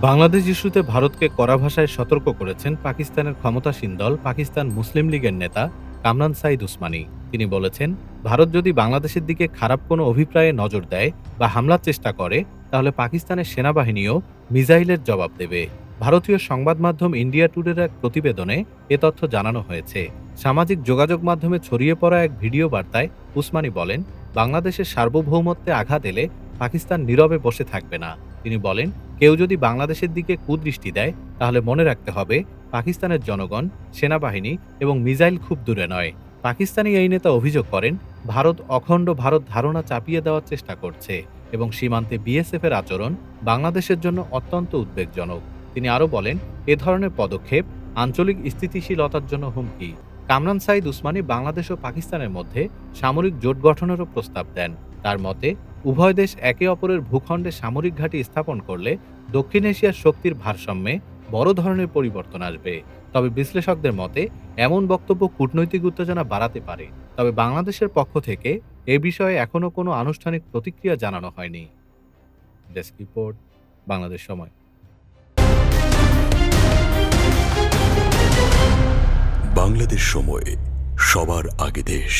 বাংলাদেশ ইস্যুতে ভারতকে কড়া ভাষায় সতর্ক করেছেন পাকিস্তানের ক্ষমতাসীন দল পাকিস্তান মুসলিম লীগের নেতা কামরান সাইদ উসমানী। তিনি বলেছেন, ভারত যদি বাংলাদেশের দিকে খারাপ কোনো অভিপ্রায়ে নজর দেয় বা হামলার চেষ্টা করে, তাহলে পাকিস্তানের সেনাবাহিনীও মিসাইলের জবাব দেবে। ভারতীয় সংবাদ মাধ্যম ইন্ডিয়া টুডের এক প্রতিবেদনে এ তথ্য জানানো হয়েছে। সামাজিক যোগাযোগ মাধ্যমে ছড়িয়ে পড়া এক ভিডিও বার্তায় উসমানী বলেন, বাংলাদেশের সার্বভৌমত্বে আঘাত এলে পাকিস্তান নীরবে বসে থাকবে না। তিনি বলেন, কেউ যদি বাংলাদেশের দিকে কুদৃষ্টি দেয়, তাহলে মনে রাখতে হবে, পাকিস্তানের জনগণ, সেনাবাহিনী এবং মিসাইল খুব দূরে নয়। পাকিস্তানি এই নেতা অভিযোগ করেন, ভারত অখণ্ড ভারত ধারণা চাপিয়ে দেওয়ার চেষ্টা করছে এবং সীমান্তে বিএসএফ এর আচরণ বাংলাদেশের জন্য অত্যন্ত উদ্বেগজনক। তিনি আরও বলেন, এ ধরনের পদক্ষেপ আঞ্চলিক স্থিতিশীলতার জন্য হুমকি। কামরান সাইদ উসমানী বাংলাদেশ ও পাকিস্তানের মধ্যে সামরিক জোট গঠনেরও প্রস্তাব দেন। তার মতে উভয় দেশ একে অপরের ভূখণ্ডে সামরিক ঘাঁটি স্থাপন করলে দক্ষিণ এশিয়ার শক্তির ভারসাম্যে বড় ধরনের পরিবর্তন আসবে। তবে বিশ্লেষকদের মতে, এমন বক্তব্য কূটনৈতিক উত্তেজনা বাড়াতে পারে। তবে বাংলাদেশের পক্ষ থেকে এ বিষয়ে এখনও কোনো আনুষ্ঠানিক প্রতিক্রিয়া জানানো হয়নি। ডেস্ক রিপোর্ট, বাংলাদেশ সময়। বাংলাদেশ সময়, সবার আগে দেশ।